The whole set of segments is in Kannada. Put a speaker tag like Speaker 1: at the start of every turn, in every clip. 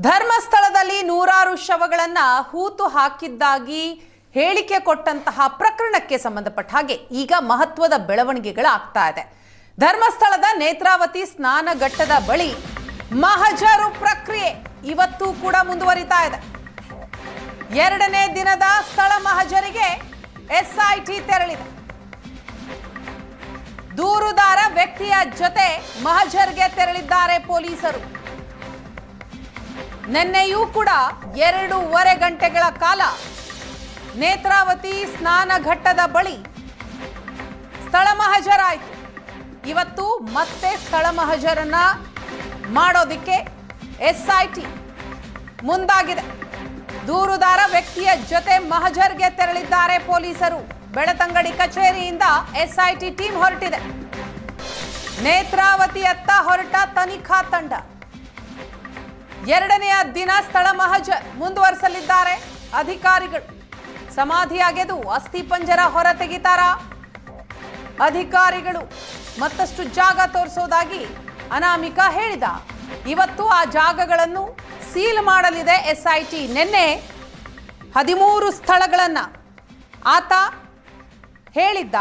Speaker 1: ಧರ್ಮಸ್ಥಳದಲ್ಲಿ ನೂರಾರು ಶವಗಳನ್ನ ಹೂತು ಹಾಕಿದ್ದಾಗಿ ಹೇಳಿಕೆ ಕೊಟ್ಟಂತಹ ಪ್ರಕರಣಕ್ಕೆ ಸಂಬಂಧಪಟ್ಟ ಹಾಗೆ ಈಗ ಮಹತ್ವದ ಬೆಳವಣಿಗೆಗಳಾಗ್ತಾ ಇದೆ. ಧರ್ಮಸ್ಥಳದ ನೇತ್ರಾವತಿ ಸ್ನಾನಘಟ್ಟದ ಬಳಿ ಮಹಜರು ಪ್ರಕ್ರಿಯೆ ಇವತ್ತು ಕೂಡ ಮುಂದುವರಿತಾ ಇದೆ. ಎರಡನೇ ದಿನದ ಸ್ಥಳ ಮಹಜರಿಗೆ ಎಸ್ಐಟಿ ತೆರಳಿದೆ. ದೂರುದಾರ ವ್ಯಕ್ತಿಯ ಜೊತೆ ಮಹಜರ್ಗೆ ತೆರಳಿದ್ದಾರೆ ಪೊಲೀಸರು. ನಿನ್ನೆಯೂ ಕೂಡ ಎರಡೂವರೆ ಗಂಟೆಗಳ ಕಾಲ ನೇತ್ರಾವತಿ ಸ್ನಾನಘಟ್ಟದ ಬಳಿ ಸ್ಥಳ ಮಹಜರಾಯಿತು. ಇವತ್ತು ಮತ್ತೆ ಸ್ಥಳ ಮಹಜರನ್ನ ಮಾಡೋದಿಕ್ಕೆ ಎಸ್ಐಟಿ ಮುಂದಾಗಿದೆ. ದೂರುದಾರ ವ್ಯಕ್ತಿಯ ಜೊತೆ ಮಹಜರ್ಗೆ ತೆರಳಿದ್ದಾರೆ ಪೊಲೀಸರು. ಬೆಳತಂಗಡಿ ಕಚೇರಿಯಿಂದ ಎಸ್ಐಟಿ ಟೀಮ್ ಹೊರಟಿದೆ. ನೇತ್ರಾವತಿಯತ್ತ ಹೊರಟ ತನಿಖಾ ತಂಡ. ಎರಡನೆಯ ದಿನ ಸ್ಥಳ ಮಹಜ ಮುಂದುವರಿಸಲಿದ್ದಾರೆ. ಅಧಿಕಾರಿಗಳು ಸಮಾಧಿ ಅಗೆದು ಅಸ್ಥಿ ಪಂಜರ ಹೊರ ತೆಗಿತಾರ ಅಧಿಕಾರಿಗಳು ಮತ್ತಷ್ಟು ಜಾಗ ತೋರಿಸೋದಾಗಿ ಅನಾಮಿಕ ಹೇಳಿದ. ಇವತ್ತು ಆ ಜಾಗಗಳನ್ನು ಸೀಲ್ ಮಾಡಲಿದೆ ಎಸ್ಐಟಿ. ನಿನ್ನೆ ಹದಿಮೂರು ಸ್ಥಳಗಳನ್ನು ಆತ ಹೇಳಿದ್ದ.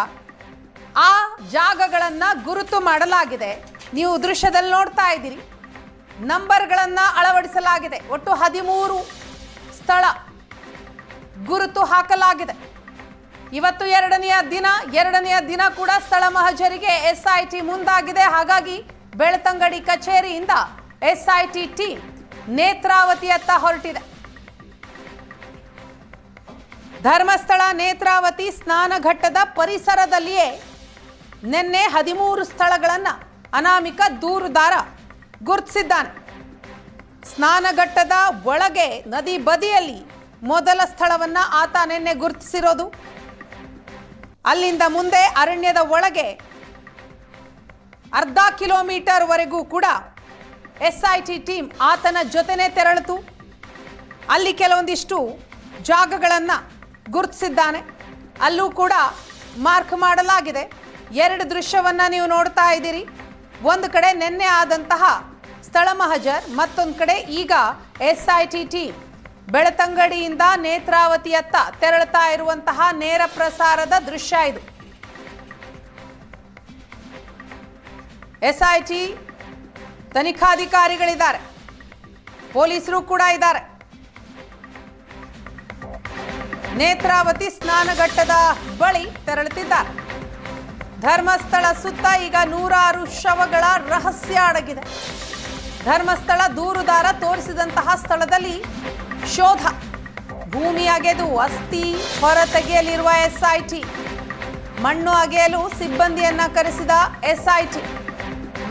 Speaker 1: ಆ ಜಾಗಗಳನ್ನು ಗುರುತು ಮಾಡಲಾಗಿದೆ. ನೀವು ದೃಶ್ಯದಲ್ಲಿ ನೋಡ್ತಾ ಇದ್ದೀರಿ. ನಂಬರ್ಗಳನ್ನ ಅಳವಡಿಸಲಾಗಿದೆ. ಒಟ್ಟು ಹದಿಮೂರು ಸ್ಥಳ ಗುರುತು ಹಾಕಲಾಗಿದೆ. ಇವತ್ತು ಎರಡನೆಯ ದಿನ ಎರಡನೆಯ ದಿನ ಕೂಡ ಸ್ಥಳ ಮಹಜರಿಗೆ ಎಸ್ಐಟಿ ಮುಂದಾಗಿದೆ. ಹಾಗಾಗಿ ಬೆಳ್ತಂಗಡಿ ಕಚೇರಿಯಿಂದ ಎಸ್ಐಟಿ ಟೀಮ್ ನೇತ್ರಾವತಿಯತ್ತ ಹೊರಟಿದೆ. ಧರ್ಮಸ್ಥಳ ನೇತ್ರಾವತಿ ಸ್ನಾನಘಟ್ಟದ ಪರಿಸರದಲ್ಲಿಯೇ ನಿನ್ನೆ ಹದಿಮೂರು ಸ್ಥಳಗಳನ್ನು ಅನಾಮಿಕ ದೂರುದಾರ ಗುರುತಿಸಿದ್ದಾನೆ ಸ್ನಾನಘಟ್ಟದ ಒಳಗೆ ನದಿ ಬದಿಯಲ್ಲಿ ಮೊದಲ ಸ್ಥಳವನ್ನ ಆತ ನಿನ್ನೆ ಗುರುತಿಸಿರೋದು. ಅಲ್ಲಿಂದ ಮುಂದೆ ಅರಣ್ಯದ ಒಳಗೆ ಅರ್ಧ ಕಿಲೋಮೀಟರ್ ವರೆಗೂ ಕೂಡ ಎಸ್ಐಟಿ ಟೀಮ್ ಆತನ ಜೊತೆನೇ ತೆರಳಿತು. ಅಲ್ಲಿ ಕೆಲವೊಂದಿಷ್ಟು ಜಾಗಗಳನ್ನು ಗುರುತಿಸಿದ್ದಾನೆ. ಅಲ್ಲೂ ಕೂಡ ಮಾರ್ಕ್ ಮಾಡಲಾಗಿದೆ. ಎರಡು ದೃಶ್ಯವನ್ನು ನೀವು ನೋಡ್ತಾ ಇದ್ದೀರಿ. ಒಂದು ಕಡೆ ನಿನ್ನೆ ಆದಂತಹ ಸ್ಥಳ ಮಹಜರ್, ಮತ್ತೊಂದು ಕಡೆ ಈಗ ಎಸ್ ಐ ಟಿ ಟೀಮ್ ಬೆಳತಂಗಡಿಯಿಂದ ನೇತ್ರಾವತಿಯತ್ತ ತೆರಳುತ್ತಾ ಇರುವಂತಹ ನೇರ ಪ್ರಸಾರದ ದೃಶ್ಯ ಇದು. ಎಸ್ಐಟಿ ತನಿಖಾಧಿಕಾರಿಗಳಿದ್ದಾರೆ. ಪೊಲೀಸರು ಕೂಡ ಇದ್ದಾರೆ. ನೇತ್ರಾವತಿ ಸ್ನಾನಘಟ್ಟದ ಬಳಿ ತೆರಳುತ್ತಿದ್ದಾರೆ. ಧರ್ಮಸ್ಥಳ ಸುತ್ತ ಈಗ ನೂರಾರು ಶವಗಳ ರಹಸ್ಯ ಅಡಗಿದೆ. ಧರ್ಮಸ್ಥಳ ದೂರುದಾರ ತೋರಿಸಿದಂತಹ ಸ್ಥಳದಲ್ಲಿ ಶೋಧ. ಭೂಮಿ ಅಗೆದು ಅಸ್ಥಿ ಹೊರತೆಗೆಯಲಿರುವ ಎಸ್ಐಟಿ. ಮಣ್ಣು ಅಗೆಯಲು ಸಿಬ್ಬಂದಿಯನ್ನ ಕರೆಸಿದ ಎಸ್ಐಟಿ.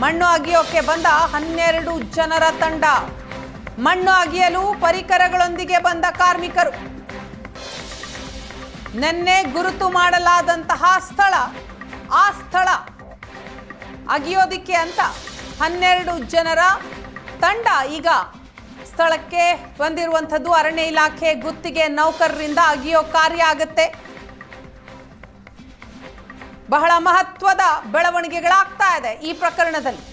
Speaker 1: ಮಣ್ಣು ಅಗೆಯೋಕೆ ಬಂದ ಹನ್ನೆರಡು ಜನರ ತಂಡ. ಮಣ್ಣು ಅಗೆಯಲು ಪರಿಕರಗಳೊಂದಿಗೆ ಬಂದ ಕಾರ್ಮಿಕರು. ನಿನ್ನೆ ಗುರುತು ಮಾಡಲಾದಂತಹ ಸ್ಥಳ, ಆ ಸ್ಥಳ ಅಗಿಯೋದಿಕ್ಕೆ ಅಂತ ಹನ್ನೆರಡು ಜನರ ತಂಡ ಈಗ ಸ್ಥಳಕ್ಕೆ ಬಂದಿರುವಂಥದ್ದು. ಅರಣ್ಯ ಇಲಾಖೆ ಗುತ್ತಿಗೆ ನೌಕರರಿಂದ ಅಗಿಯೋ ಕಾರ್ಯ ಆಗುತ್ತೆ. ಬಹಳ ಮಹತ್ವದ ಬೆಳವಣಿಗೆಗಳಾಗ್ತಾ ಇದೆ ಈ ಪ್ರಕರಣದಲ್ಲಿ.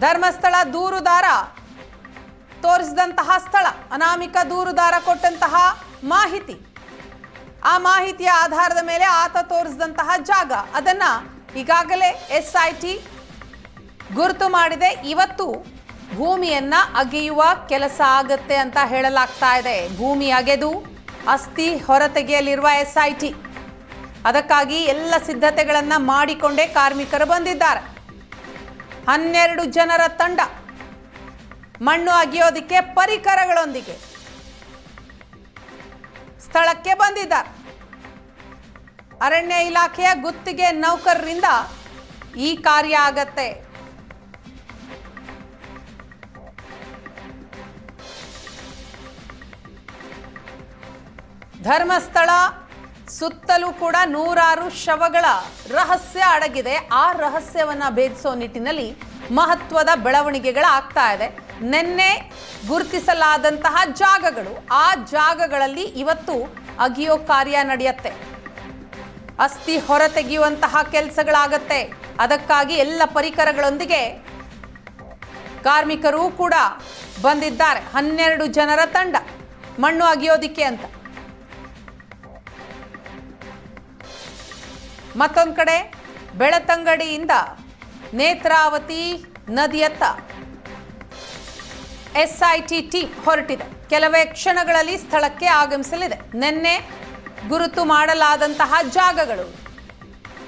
Speaker 1: ಧರ್ಮಸ್ಥಳ ದೂರುದಾರ ತೋರಿಸಿದಂತಹ ಸ್ಥಳ, ಅನಾಮಿಕ ದೂರುದಾರ ಕೊಟ್ಟಂತಹ ಮಾಹಿತಿ. ಆ ಮಾಹಿತಿಯ ಆಧಾರದ ಮೇಲೆ ಆತ ತೋರಿಸಿದಂತಹ ಜಾಗ. ಅದನ್ನ ಈಗಾಗಲೇ ಎಸ್ ಐ ಗುರುತು ಮಾಡಿದೆ. ಇವತ್ತು ಭೂಮಿಯನ್ನ ಅಗೆಯುವ ಕೆಲಸ ಆಗತ್ತೆ ಅಂತ ಹೇಳಲಾಗ್ತಾ ಇದೆ. ಭೂಮಿ ಅಗೆದು ಅಸ್ಥಿ ಹೊರತೆಗೆಯಲಿರುವ ಎಸ್ ಐ ಟಿ ಅದಕ್ಕಾಗಿ ಎಲ್ಲ ಸಿದ್ಧತೆಗಳನ್ನು ಮಾಡಿಕೊಂಡೇ ಕಾರ್ಮಿಕರು ಬಂದಿದ್ದಾರೆ. ಹನ್ನೆರಡು ಜನರ ತಂಡ ಮಣ್ಣು ಅಗೆಯೋದಿಕ್ಕೆ ಪರಿಕರಗಳೊಂದಿಗೆ ಸ್ಥಳಕ್ಕೆ ಬಂದಿದ್ದಾರೆ. ಅರಣ್ಯ ಇಲಾಖೆಯ ಗುತ್ತಿಗೆ ನೌಕರರಿಂದ ಈ ಕಾರ್ಯ ಆಗತ್ತೆ. ಧರ್ಮಸ್ಥಳ ಸುತ್ತಲೂ ಕೂಡ ನೂರಾರು ಶವಗಳ ರಹಸ್ಯ ಅಡಗಿದೆ. ಆ ರಹಸ್ಯವನ್ನು ಭೇದಿಸೋ ನಿಟ್ಟಿನಲ್ಲಿ ಮಹತ್ವದ ಬೆಳವಣಿಗೆಗಳಾಗ್ತಾ ಇದೆ. ನಿನ್ನೆ ಗುರುತಿಸಲಾದಂತಹ ಜಾಗಗಳು, ಆ ಜಾಗಗಳಲ್ಲಿ ಇವತ್ತು ಅಗಿಯೋ ಕಾರ್ಯ ನಡೆಯುತ್ತೆ. ಅಸ್ಥಿ ಹೊರತೆಗೆಯುವಂತಹ ಕೆಲಸಗಳಾಗತ್ತೆ. ಅದಕ್ಕಾಗಿ ಎಲ್ಲ ಪರಿಕರಗಳೊಂದಿಗೆ ಕಾರ್ಮಿಕರು ಕೂಡ ಬಂದಿದ್ದಾರೆ. ಹನ್ನೆರಡು ಜನರ ತಂಡ ಮಣ್ಣು ಅಗಿಯೋದಿಕ್ಕೆ ಅಂತ. ಮತ್ತೊಂದು ಕಡೆ, ಬೆಳತಂಗಡಿಯಿಂದ ನೇತ್ರಾವತಿ ನದಿಯತ್ತ ಎಸ್ಐಟಿ ಟೀಮ್ ಹೊರಟಿದೆ. ಕೆಲವೇ ಕ್ಷಣಗಳಲ್ಲಿ ಸ್ಥಳಕ್ಕೆ ಆಗಮಿಸಲಿದೆ. ನಿನ್ನೆ ಗುರುತು ಮಾಡಲಾದಂತಹ ಜಾಗಗಳು.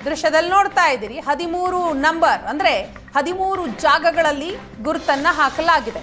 Speaker 1: ದೃಶ್ಯದಲ್ಲಿ ನೋಡ್ತಾ ಇದ್ದೀರಿ, ಹದಿಮೂರು ನಂಬರ್ ಅಂದರೆ ಹದಿಮೂರು ಜಾಗಗಳಲ್ಲಿ ಗುರುತನ್ನು ಹಾಕಲಾಗಿದೆ.